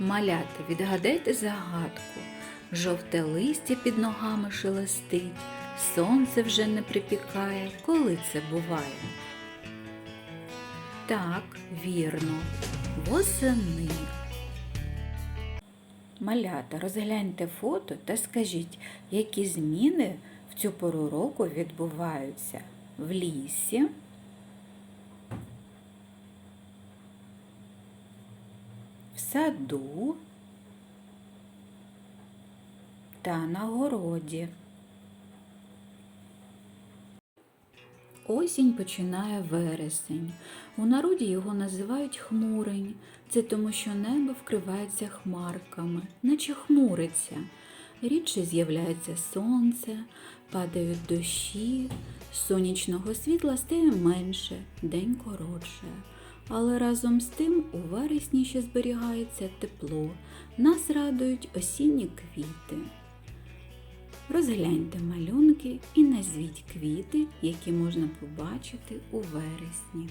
Малята, відгадайте загадку. Жовте листя під ногами шелестить, сонце вже не припікає. Коли це буває? Так, вірно, восени. Малята, розгляньте фото та скажіть, які зміни в цю пору року відбуваються в лісі, саду та на городі. Осінь починає вересень. У народі його називають хмурень. Це тому, що небо вкривається хмарками, наче хмуриться. Рідше з'являється сонце, падають дощі, сонячного світла стає менше, день коротше. Але разом з тим у вересні ще зберігається тепло. Нас радують осінні квіти. Розгляньте малюнки і назвіть квіти, які можна побачити у вересні.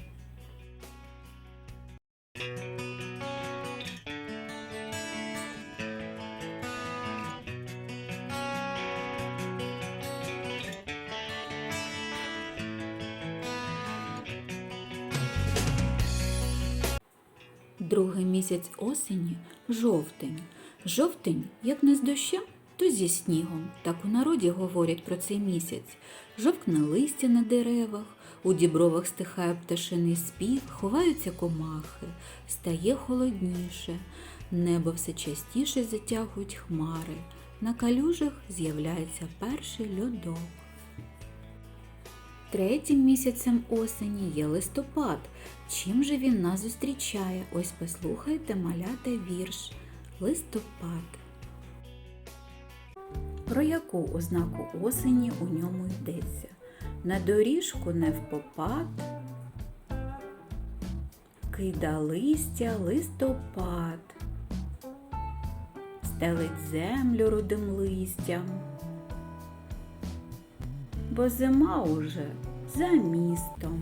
Другий місяць осені жовтень. Жовтень, як не з дощем, то зі снігом. Так у народі говорять про цей місяць. Жовкне листя на деревах, у дібровах стихає пташиний спів, ховаються комахи, стає холодніше, небо все частіше затягують хмари. На калюжах з'являється перший льодок. Третім місяцем осені є листопад. Чим же він нас зустрічає? Ось послухайте малята вірш. Листопад. Про яку ознаку осені у ньому йдеться? На доріжку не впопад, кида листя листопад, стелить землю рудим листям, бо зима уже за містом.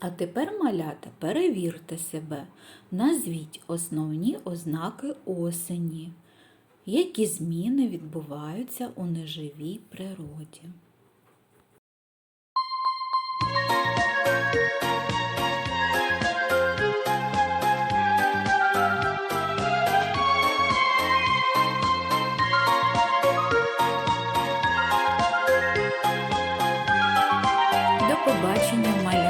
А тепер, малята, перевірте себе, назвіть основні ознаки осені, які зміни відбуваються у неживій природі. Oh my! life.